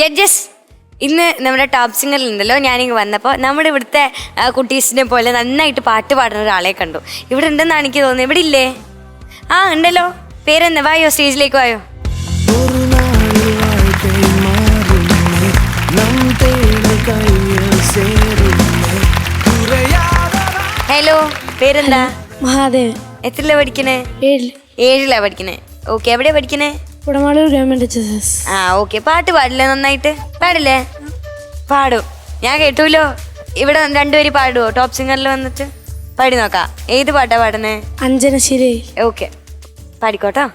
Judges ഇന്ന് നമ്മുടെ top സിംഗറിൽ ഉണ്ടല്ലോ ഞാനിങ്ങ് വന്നപ്പോൾ നമ്മുടെ ഇവിടുത്തെ കുട്ടീസിനെ പോലെ നന്നായിട്ട് പാട്ട് പാടുന്ന ഒരാളെ കണ്ടു. ഇവിടെ ഉണ്ടെന്നാണ് എനിക്ക് തോന്നുന്നത്. ഇവിടെ ഇല്ലേ? ആ ഉണ്ടല്ലോ. പേരെന്താ? വായോ സ്റ്റേജിലേക്ക് വായോ. ഹലോ പേരെന്താ? മഹാദേവ്. എത്ര പഠിക്കണേ? ഏഴിലാ. പഠിക്കണേ? ഓക്കെ എവിടെയാ പഠിക്കണേ? Kudamaloor government H S S ആ ഓക്കെ. പാട്ട് പാടില്ലേ? നന്നായിട്ട്. പാടില്ലേ? പാടും. ഞാൻ കേട്ടൂലോ? ഇവിടെ രണ്ടുപേര് പാടുവോ? ടോപ്പ് സിംഗറിൽ വന്നിട്ട്? പാടി നോക്കാം. ഏത് പാട്ടാ പാടുന്നേ? അഞ്ജന ശിരയിൽ ഓക്കെ. പാടിക്കോട്ടോ.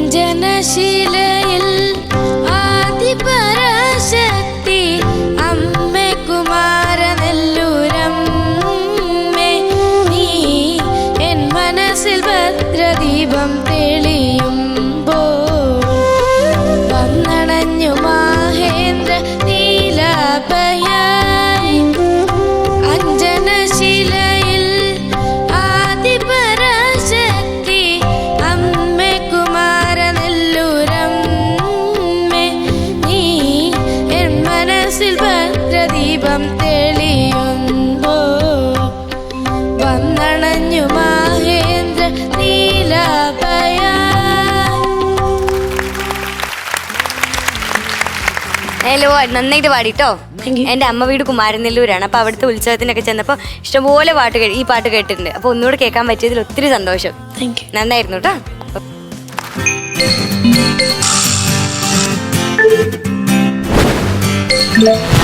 അഞ്ജനശിലയിൽ ഭദ്രദീപം തെളിയുമ്പോൾ വന്നണഞ്ഞു മഹേന്ദ്ര അഞ്ജനശിലയിൽ നീ എൻ മനസ്സിൽ തെളിയുമ്പോ വന്നണഞ്ഞു മാഹേന്ദ്ര നീലാപയായി ഹലോ നന്നായിട്ട് പാടിട്ടോ. എന്റെ അമ്മ വീട് കുമാരനെല്ലൂരാണ്. അപ്പൊ അവിടുത്തെ ഉത്സവത്തിനൊക്കെ ചെന്നപ്പോ ഇഷ്ടംപോലെ പാട്ട് ഈ പാട്ട് കേട്ടിട്ടുണ്ട്. അപ്പൊ ഒന്നുകൂടെ കേൾക്കാൻ പറ്റിയതിൽ ഒത്തിരി സന്തോഷം. നന്നായിരുന്നു കേട്ടോ ും